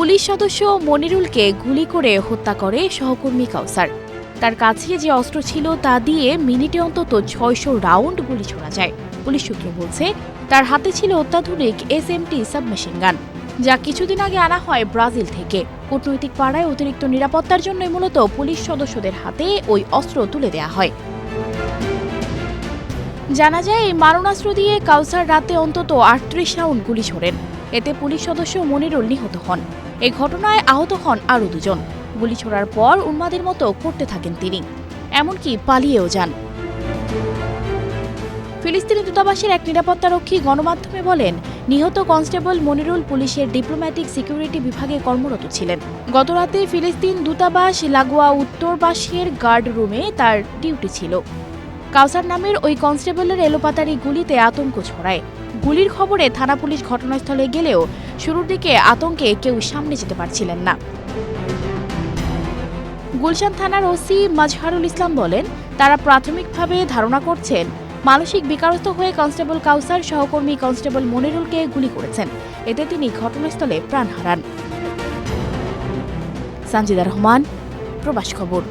Police সদস্য মনিরুলকে গুলি করে হত্যা করে সহকর্মী কাউসার। তার কাছে যে অস্ত্র ছিল তা দিয়ে মিনিটে অন্তত ছয়শো রাউন্ড গুলি ছোড়া যায়। পুলিশ সূত্র বলছে, তার হাতে ছিল অত্যাধুনিক এস এমটি সাবমেশিন গান, যা কিছুদিন আগে আনা হয় ব্রাজিল থেকে। কূটনৈতিক পাড়ায় অতিরিক্ত নিরাপত্তার জন্য মূলত পুলিশ সদস্যদের হাতে ওই অস্ত্র তুলে দেয়া হয়। জানা যায়, এই মারণাস্ত্র দিয়ে কাউসার রাতে অন্তত আটত্রিশ রাউন্ড গুলি ছোড়েন। এতে পুলিশ সদস্য মনিরুল নিহত হন। এ ঘটনায় আহত হন আরও দুজন। গুলি ছোড়ার পর উন্মাদের মতো করতে থাকেন তিনি। এমনকি পালিয়েও যান। ফিলিস্তিনি দূতাবাসের এক নিরাপত্তারক্ষী গণমাধ্যমে বলেন, নিহত কনস্টেবল মনিরুল পুলিশের ডিপ্লোম্যাটিক সিকিউরিটি বিভাগে কর্মরত ছিলেন। গতরাতে ফিলিস্তিন দূতাবাস লাগোয়া উত্তরবাসের গার্ড রুমে তার ডিউটি ছিল। কাউসার নামের ওই কনস্টেবলের এলোপাতারি গুলিতে আতঙ্ক ছড়ায়। গুলির খবরে থানা পুলিশ ঘটনাস্থলে গেলেও শুরুর দিকে আতঙ্কে কেউ সামনে যেতে পারছিলেন না। গুলশান থানার ওসি মাজহারুল ইসলাম বলেন, তারা প্রাথমিকভাবে ধারণা করছেন, মানসিক বিকারস্থ হয়ে কনস্টেবল কাউসার সহকর্মী কনস্টেবল মনিরুলকে গুলি করেছেন। এতে তিনি ঘটনাস্থলে প্রাণ হারান। সঞ্জিদা রহমান, প্রবাস খবর।